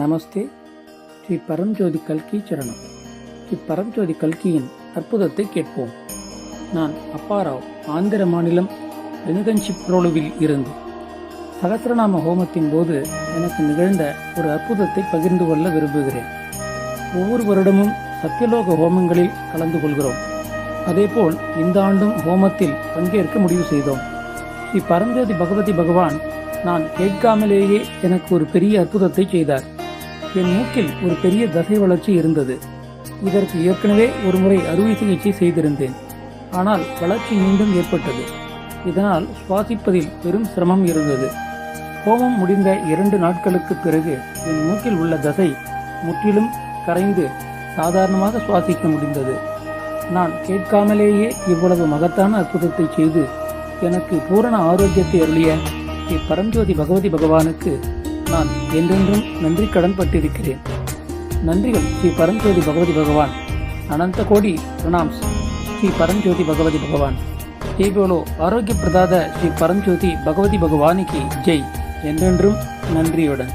நமஸ்தே. ஸ்ரீ பரம்ஜோதி கல்கி சரணம். ஸ்ரீ பரம்ஜோதி கல்கியின் அற்புதத்தை கேட்போம். நான் அப்பாராவ் ஆந்திர மாநிலம் வெனுகஞ்சிப்ரோலுவில் இருந்து. சகசிரநாம ஹோமத்தின் போது எனக்கு நிகழ்ந்த ஒரு அற்புதத்தை பகிர்ந்து கொள்ள விரும்புகிறேன். ஒவ்வொரு வருடமும் சத்தியலோக ஹோமங்களில் கலந்து கொள்கிறோம். அதேபோல் இந்த ஆண்டும் ஹோமத்தில் பங்கேற்க முடிவு செய்தோம். ஸ்ரீ பரஞ்சோதி பகவதி பகவான் நான் கேட்காமலேயே எனக்கு ஒரு பெரிய அற்புதத்தை செய்தார். என் மூக்கில் ஒரு பெரிய தசை வளர்ச்சி இருந்தது. இதற்கு ஏற்கனவே ஒரு முறை அறுவை சிகிச்சை செய்திருந்தேன். ஆனால் வளர்ச்சி மீண்டும் ஏற்பட்டது. இதனால் சுவாசிப்பதில் பெரும் சிரமம் இருந்தது. ஹோமம் முடிந்த இரண்டு நாட்களுக்கு பிறகு என் மூக்கில் உள்ள தசை முற்றிலும் கரைந்து சாதாரணமாக சுவாசிக்க முடிந்தது. நான் கேட்காமலேயே இவ்வளவு மகத்தான அற்புதத்தை செய்து எனக்கு பூரண ஆரோக்கியத்தை அருளிய இப்பரஞ்சோதி பகவதி பகவானுக்கு நான் என்றென்றும் நன்றி கடன் பட்டிருக்கிறேன் நன்றிகள் ஸ்ரீ பரஞ்சோதி பகவதி பகவான். அனந்த கோடி பிரணாம்ஸ். ஸ்ரீ பரஞ்சோதி பகவதி பகவான். ஜெய் ஆரோக்கிய பிரதாத ஸ்ரீ பரஞ்சோதி பகவதி பகவானிக்கு ஜெய். என்றென்றும் நன்றியுடன்.